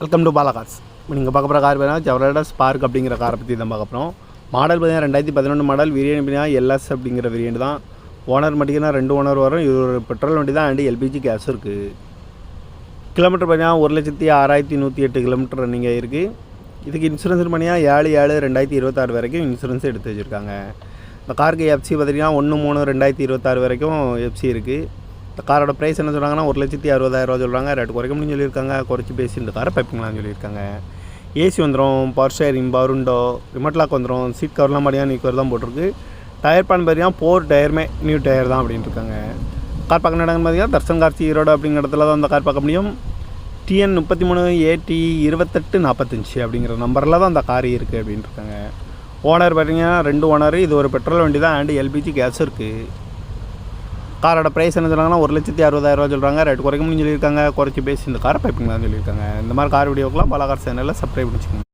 Welcome to பாலாகாஸ் நீங்கள் பார்க்க போகிற கார் பார்த்தீங்கன்னா ஜவரடா ஸ்பார்க் அப்படிங்கிற காரை பற்றி தான் பார்க்க போகிறோம் மாடல் பார்த்தீங்கன்னா ரெண்டாயிரத்தி பதினொன்று மாடல் வேரியன்ட் பார்த்தீங்கன்னா எல்எஸ் அப்படிங்கிற வேரியன்ட் தான். ஓனர் மட்டும் ரெண்டு ஓனர் வரும். இது ஒரு பெட்ரோல் வண்டி தான் அண்டு எல்பிஜி கேஸ் இருக்குது கிலோமீட்டர் பார்த்தீங்கன்னா ஒரு லட்சத்தி ஆறாயிரத்தி நூற்றி எட்டு கிலோமீட்டர் ரன்னிங் ஆகிருக்கு இதுக்கு இன்சூரன்ஸ் பண்ணியாக ஏழு ஏழு ரெண்டாயிரத்தி இருபத்தாறு வரைக்கும் இன்சூரன்ஸ் எடுத்து வச்சுருக்காங்க. இந்த காருக்கு எஃப்சி பார்த்தீங்கன்னா ஒன்று மூணு ரெண்டாயிரத்தி இருபத்தாறு வரைக்கும் எஃப்சி இருக்குது இந்த காரோட ப்ரைஸ் என்ன சொல்கிறாங்கன்னா ஒரு லட்சத்தி அறுபதாயிரரூவா சொல்கிறாங்க ரேட் குறைக்க முடியும்னு சொல்லியிருக்காங்க. குறைச்சி பேசி இந்த காரை பைப்பிங்களான்னு சொல்லியிருக்காங்க. ஏசி வந்துடும் பவர் ஷேரிங் பருண்டோ ரிமோட் லாக் வந்துடும் சீட் கவர்லாம் மாதிரியாக நிற்கிறது தான் போட்டிருக்கு. டயர் பான் பார்த்தீங்கன்னா ஃபோர் டயருமே நியூ டயர் தான் அப்படின்ட்டு இருக்காங்க கார் பார்க்க நடக்குன்னு பார்த்தீங்கன்னா தர்சன் கார்த்தி ஈரோடு அப்படிங்கிற இடத்துல தான் அந்த கார் பார்க்க முடியும். டிஎன் முப்பத்தி மூணு ஏடி இருபத்தெட்டு நாற்பத்தஞ்சு அப்படிங்கிற நம்பரில் தான் அந்த கார் இருக்குது அப்படின்ட்டு இருக்காங்க ஓனர் பார்த்தீங்கன்னா ரெண்டு ஓனர் இது ஒரு பெட்ரோல் வண்டி தான் அண்டு எல்பிஜி கேஸ் இருக்குது காரோட ப்ரைஸ் என்ன சொல்கிறாங்கன்னா ஒரு லட்சத்தி அறுபதாயிரரூவா சொல்கிறாங்க ரேட் குறைக்க முடியும் சொல்லியிருக்காங்க. குறைச்சி பேசி இந்த காரை பைப்பிங் தான் சொல்லியிருக்காங்க. இந்த மாதிரி கார் வீடியோக்கெலாம் பல கார் சேனலில் சப்ஸ்கிரைப் பண்ணிச்சுக்கோங்க.